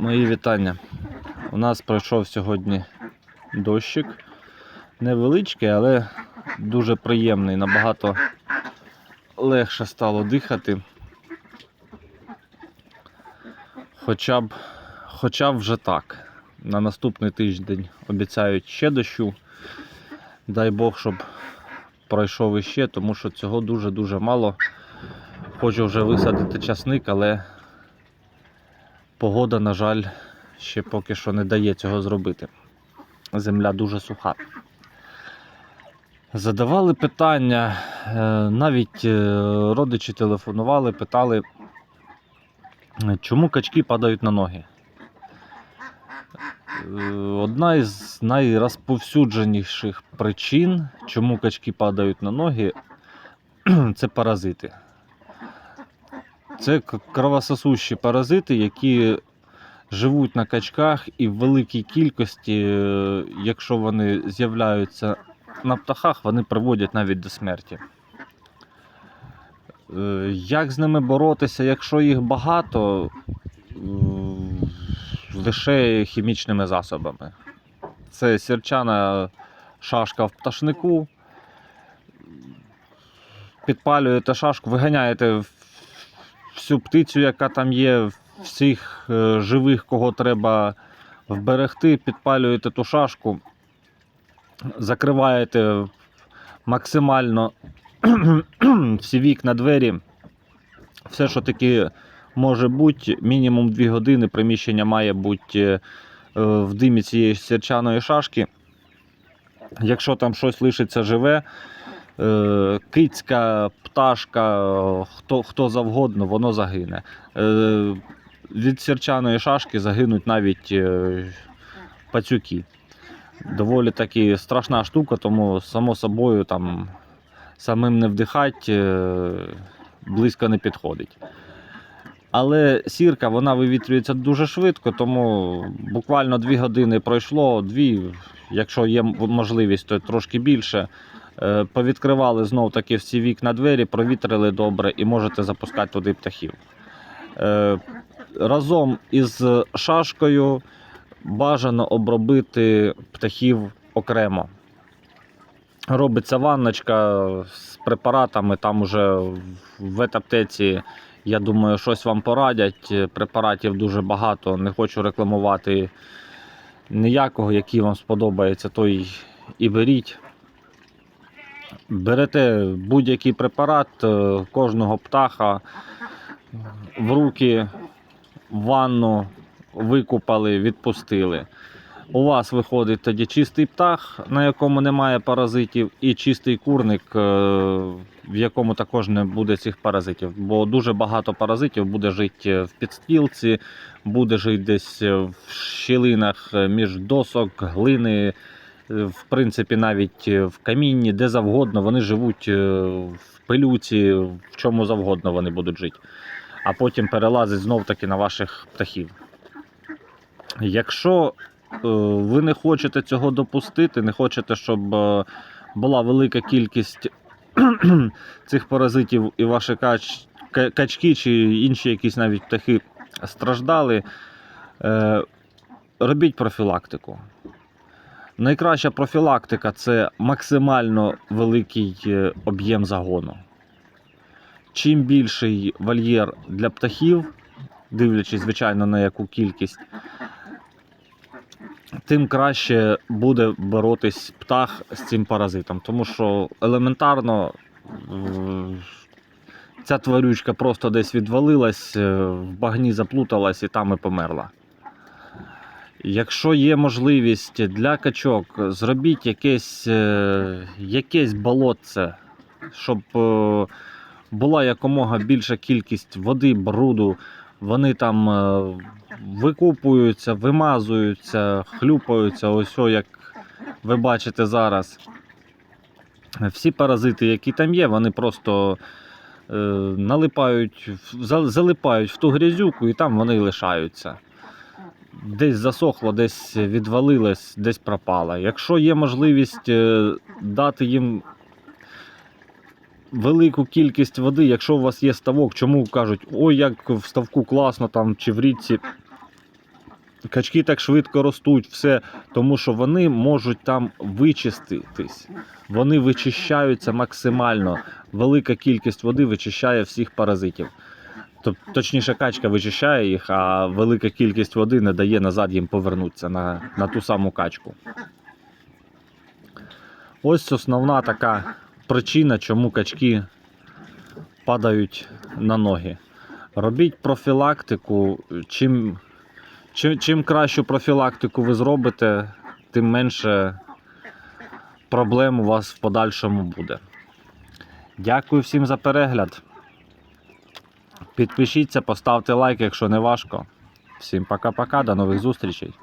Мої вітання. У нас пройшов сьогодні дощик. Невеличкий, але дуже приємний. Набагато легше стало дихати. Хоча б, хоча б вже так. На наступний тиждень обіцяють ще дощу. Дай Бог, щоб пройшов іще, тому що цього дуже-дуже мало. Хочу вже висадити часник, але погода, на жаль, ще поки що не дає цього зробити. Земля дуже суха. Задавали питання, е, навіть е, родичі телефонували, питали, чому качки падають на ноги. Е, Одна із найрозповсюдженіших причин, чому качки падають на ноги, це паразити. Це кровососущі паразити, які живуть на качках і в великій кількості, е, якщо вони з'являються на птахах, вони приводять навіть до смерті. Е, Як з ними боротися, якщо їх багато, е, лише хімічними засобами. Це сірчана шашка в пташнику. Підпалюєте шашку, виганяєте всю птицю, яка там є, всіх е, живих, кого треба вберегти, підпалюєте ту шашку, закриваєте максимально всі вікна, двері, все, що таки може бути, мінімум 2 години приміщення має бути е, в димі цієї сірчаної шашки. Якщо там щось лишиться живе, кицька, пташка, е, хто, хто завгодно, воно загине. Е, Від сірчаної шашки загинуть навіть е, пацюки. Доволі таки страшна штука, тому само собою там самим не вдихать, е, близько не підходить. Але сірка вона вивітрюється дуже швидко, тому буквально 2 години пройшло, дві, якщо є можливість, то трошки більше. Е, Повідкривали знов таки всі вікна двері, провітрили добре і можете запускати туди птахів. Е, Разом із шашкою бажано обробити птахів окремо. Робиться ванночка з препаратами, там уже в ветаптеці, я думаю, щось вам порадять. Препаратів дуже багато, не хочу рекламувати ніякого, який вам сподобається, той і беріть. Берете будь-який препарат е, кожного птаха в руки, в ванну, викупали, відпустили. У вас виходить тоді чистий птах, на якому немає паразитів, і чистий курник, е, в якому також не буде цих паразитів. Бо дуже багато паразитів буде жити в підстілці, буде жити десь в щілинах між досок, глини, е, в принципі, навіть в камінні, де завгодно. Вони живуть е, в пилюці, в чому завгодно вони будуть жити. А потім перелазить знов таки на ваших птахів. Якщо е, ви не хочете цього допустити, не хочете, щоб е, була велика кількість цих паразитів і ваші кач, качки чи інші якісь навіть птахи страждали, е, робіть профілактику. Найкраща профілактика це максимально великий е, об'єм загону. Чим більший вольєр для птахів, дивлячись, звичайно, на яку кількість, тим краще буде боротись птах з цим паразитом. Тому що елементарно ця тварючка просто десь відвалилась, е, в багні заплуталась і там і померла. Якщо є можливість для качок, зробіть якесь, е, якесь болотце, щоб е, була якомога більша кількість води, бруду. Вони там е, викупуються, вимазуються, хлюпаються, ось як ви бачите зараз. Всі паразити, які там є, вони просто налипають, за- залипають в ту грязюку і там вони лишаються. Десь засохло, десь відвалилось, десь пропало. Якщо є можливість е, дати їм велику кількість води, якщо у вас є ставок, чому кажуть, ой, як в ставку класно там чи в річці качки так швидко ростуть, все, тому що вони можуть там вичиститись. Вони вичищаються максимально. Велика кількість води вичищає всіх паразитів. Точніше, качка вичищає їх, а велика кількість води не дає назад їм повернутися на, на ту саму качку. Ось основна така причина, чому качки падають на ноги. Робіть профілактику. Чим, чим, чим кращу профілактику ви зробите, тим менше проблем у вас в подальшому буде. Дякую всім за перегляд. Підпишіться, поставте лайк, якщо не важко. Всім пока-пока, до нових зустрічей.